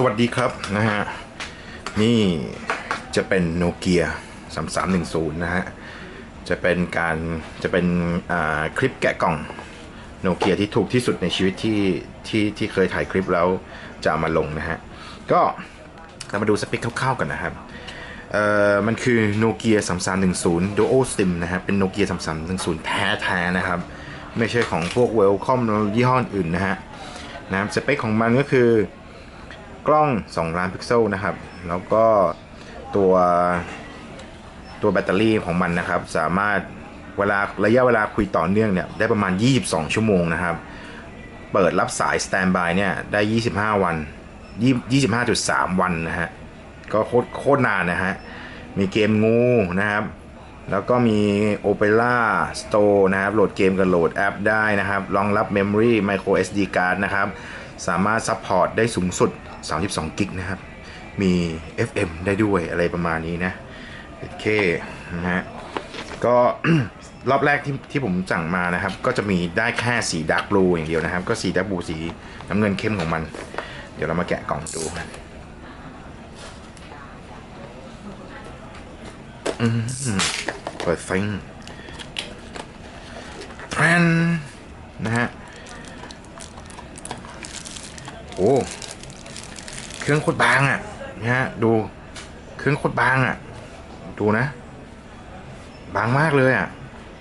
สวัสดีครับนะฮะ นี่จะเป็นโนเกีย3310นะฮะ จะเป็นการจะเป็นคลิปแกะกล่องโนเกียที่ถูกที่สุดในชีวิตที่ที่ที่เคยถ่ายคลิปแล้วจะามาลงนะฮะ ก็เรามาดูสเปคคร่าวๆกันนะครับเอ่อมันคือโนเกีย3310 Duo SIM นะฮะ เป็นโนเกีย3310แท้ๆนะครับ ไม่ใช่ของพวก Wellcom ยี่ห้ออื่นนะฮะนะสเปคของมันก็คือ กล้อง 2 ล้านพิกเซลนะครับ แล้วก็ตัวตัวแบตเตอรี่ของมันนะครับ สามารถเวลาระยะเวลาคุยต่อเนื่องเนี่ยได้ประมาณ 22 ชั่วโมงนะครับ เปิดรับสายสแตนบายเนี่ยได้ 25 วัน20 25.3 วันนะฮะ ก็โคตรโคตรนานนะฮะ มีเกมงูนะครับ แล้วก็มี Opera Store นะครับ โหลดเกมกับโหลดแอปได้นะครับ รองรับ Memory Micro SD card นะครับ สามารถซัพพอร์ตได้สูงสุด 32กิกนะครับ มี FM ได้ด้วยอะไรประมาณนี้นะโอเคนะฮะก็รอบแรกที่ที่ผมสั่งมานะครับ ก็จะมีได้แค่สีด a r k blue อย่างเดียวนะครับ ก็สีด a r k blue สีน้ำเงินเข้มของมัน เดี๋ยวเรามาแกะกล่องดูกันเปิดซิงแทรนนะฮะ โอ้ เครื่องโคตรบางอะ่ะนะฮะดูเครื่องโคตรบางอะ่ะ ดูนะ บางมากเลยอะ่ะ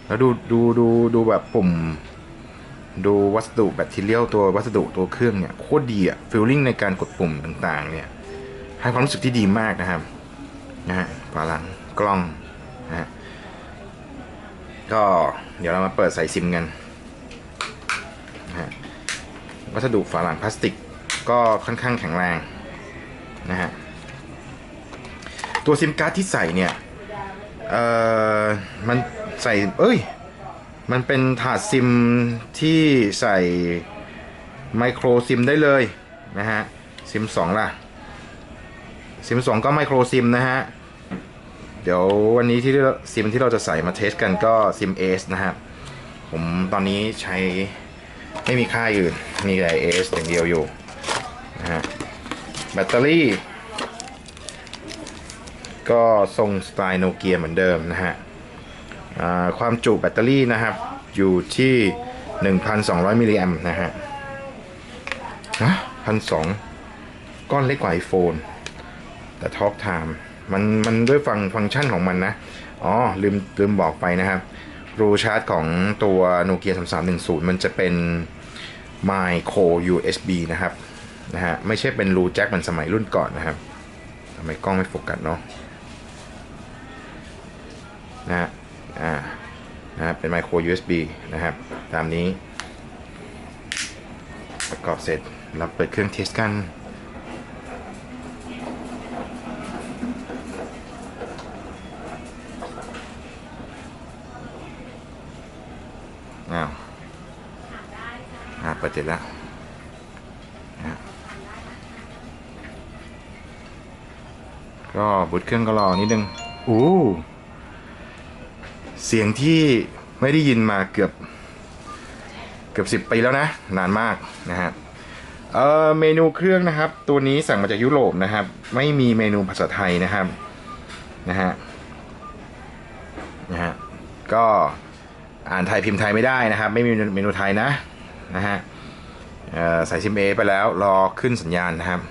แล้วดูดูดูดูแบบปุ่ม ดูวัสดุแบตเตอรี่ตัววัสดุตัวเครื่องเนี่ยโคตรดีอะ่ะฟีลลิ่งในการกดปุ่มต่างๆ เนี่ยให้ความรู้สึกที่ดีมากนะครับนะฮะฝาหลังกล้องนะฮะก็เดี๋ยวเรามาเปิดใส่ซิมกันนะฮะวัสดุฝาหลังพลาสติกก็ค่อนข้างแข็งแรง นะฮะ ตัวซิมการ์ดที่ใส่เนี่ย เอ่อ มันใส่ เอ้ย มันเป็นถาดซิมที่ใส่ไมโครซิมได้เลยนะฮะ ซิม2ล่ะ ซิม2ก็ไมโครซิมนะฮะ เดี๋ยววันนี้ที่ซิมที่เราจะใส่มาเทสกันก็ซิม S นะครับ ผมตอนนี้ใช้ไม่มีค่ายอื่น มีแต่ S อย่างเดียวอยู่นะฮะ แบตเตอรี่ ก็ทรงสไตล์โนเกียเหมือนเดิมนะฮะความจุแบตเตอรี่นะครับ อยู่ที่ 1,200 มิลลิแอมนะฮะนะพันสองก้อนเล็กกว่า iPhone แต่ท็อกไทม์มันมันด้วยฟังฟังก์ชันของมันนะ อ๋อ ลืมลืมบอกไปนะครับ รูชาร์จของตัวโนเกีย3310 มันจะเป็น micro USB นะครับ นะฮะไม่ใช่เป็นรูแจ็คเหมือนสมัยรุ่นก่อนนะครับทำไมกล้องไม่โฟกัสเนาะนะฮะอ่านะฮะเป็น micro USB นะครับ ตามนี้ ประกอบเสร็จเราเปิดเครื่องเทสกันอ้าวอ่าเปิดเสร็จแล้วนะฮะ ก็บุตรเครื่องก็รอนิดนึงอู้เสียงที่ไม่ได้ยินมาเกือบ เกือบสิบปีแล้วนะ นานมากนะฮะเอ่อเมนูเครื่องนะครับ ตัวนี้สั่งมาจากยุโรปนะครับ ไม่มีเมนูภาษาไทยนะครับนะฮะนะฮะก็อ่านไทยพิมพ์ไทยไม่ได้นะครับ ไม่มีเมนูไทยนะนะฮะเอ่อใส่ซิมเอไปแล้วรอขึ้นสัญญาณนะครับ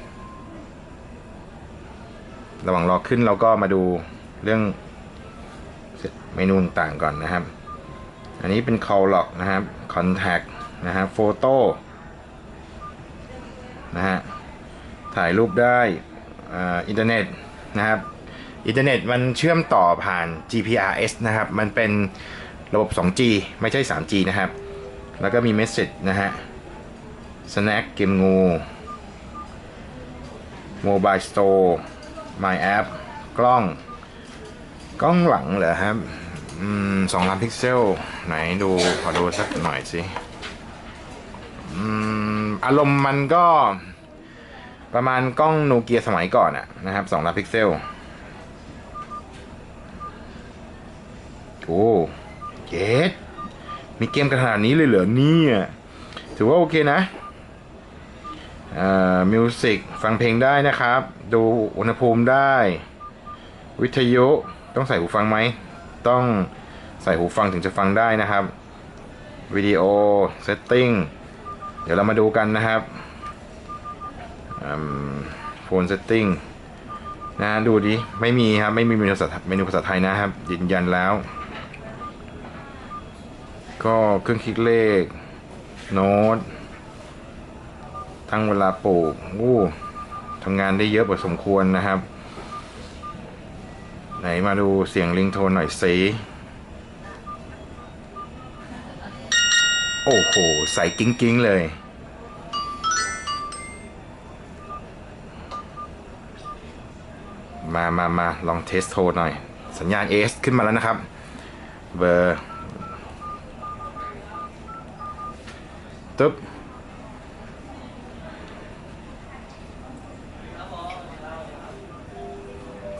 ระหว่างรอขึ้นเราก็มาดูเรื่องเมนูต่างก่อนนะครับ อันนี้เป็น call log นะครับ contact นะฮะ photo นะฮะ ถ่ายรูปได้อ่าอินเทอร์เน็ตนะครับ อินเทอร์เน็ตมันเชื่อมต่อผ่าน GPRS นะครับ มันเป็นระบบ 2G ไม่ใช่ 3G นะครับ แล้วก็มี Message นะฮะ Snack เกมงู Mobile Store My App กล้อง กล้องหลังเหรอครับสองล้านพิกเซล ไหนดูขอดูสักหน่อยสิอารมณ์มันก็ประมาณกล้องโนเกียสมัยก่อนอะนะครับสองล้านพิกเซล โอ้เกตมีเกมขนาดนี้เลยเหรอเนี่ยถือว่าโอเคนะ มิวสิกฟังเพลงได้นะครับ ดูอุณหภูมิได้ วิทยุต้องใส่หูฟังไหม ต้องใส่หูฟังถึงจะฟังได้นะครับ วิดีโอเซตติ้งเดี๋ยวเรามาดูกันนะครับโฟนเซตติ้งนะดูดิ ไม่มีครับ ไม่มีเมนูภาษาเมนูภาษาไทยนะครับ ยืนยันแล้ว ก็เครื่องคิดเลข โน้ต ตั้งเวลาปลูกอู้ทำงานได้เยอะพอสมควรนะครับ ไหนมาดูเสียงลิงโทนหน่อยสิโอ้โห ใส่กิ้งกิ้งๆเลย มามามาลองเทสโทรหน่อย สัญญาณ AS ขึ้นมาแล้วนะครับ เบอร์ตึ๊บ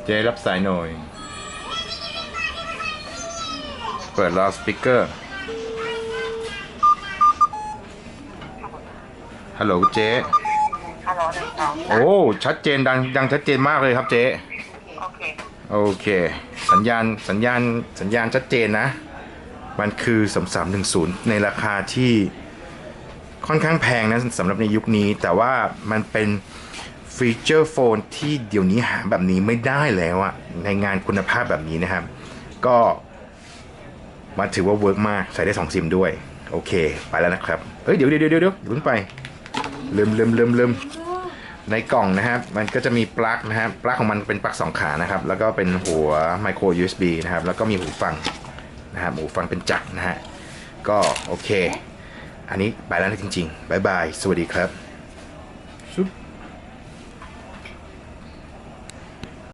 เจรับสายหน่อย เปิดลาวสปีกเกอร์ ฮัลโหลเจ๊ฮัลโหลหนึ่งสองโอ้ ชัดเจนดังดังชัดเจนมากเลยครับเจ๊ โอเค โอเค สัญญาณสัญญาณสัญญาณชัดเจนนะ มันคือ3310ในราคาที่ค่อนข้างแพงนะสำหรับในยุคนี้ แต่ว่ามันเป็น ฟีเจอร์โฟนที่เดี๋ยวนี้หาแบบนี้ไม่ได้แล้วอะในงานคุณภาพแบบนี้นะครับ ก็มันถือว่าเวิร์กมากใส่ได้ 2 ซิมด้วย โอเค ไปแล้วนะครับ เฮ้ย เดี๋ยวเดี๋ยวเดี๋ยวเดี๋ยวอย่าเพิ่งไปลืมลืมลืมลืมในกล่องนะครับ มันก็จะมีปลั๊กนะครับปลั๊กของมันเป็นปลั๊กสองขานะครับ แล้วก็เป็นหัวไมโคร USB นะครับ แล้วก็มีหูฟังนะครับหูฟังเป็นจักรนะฮะก็โอเค อันนี้ไปแล้วนะจริงๆบายบาย สวัสดีครับ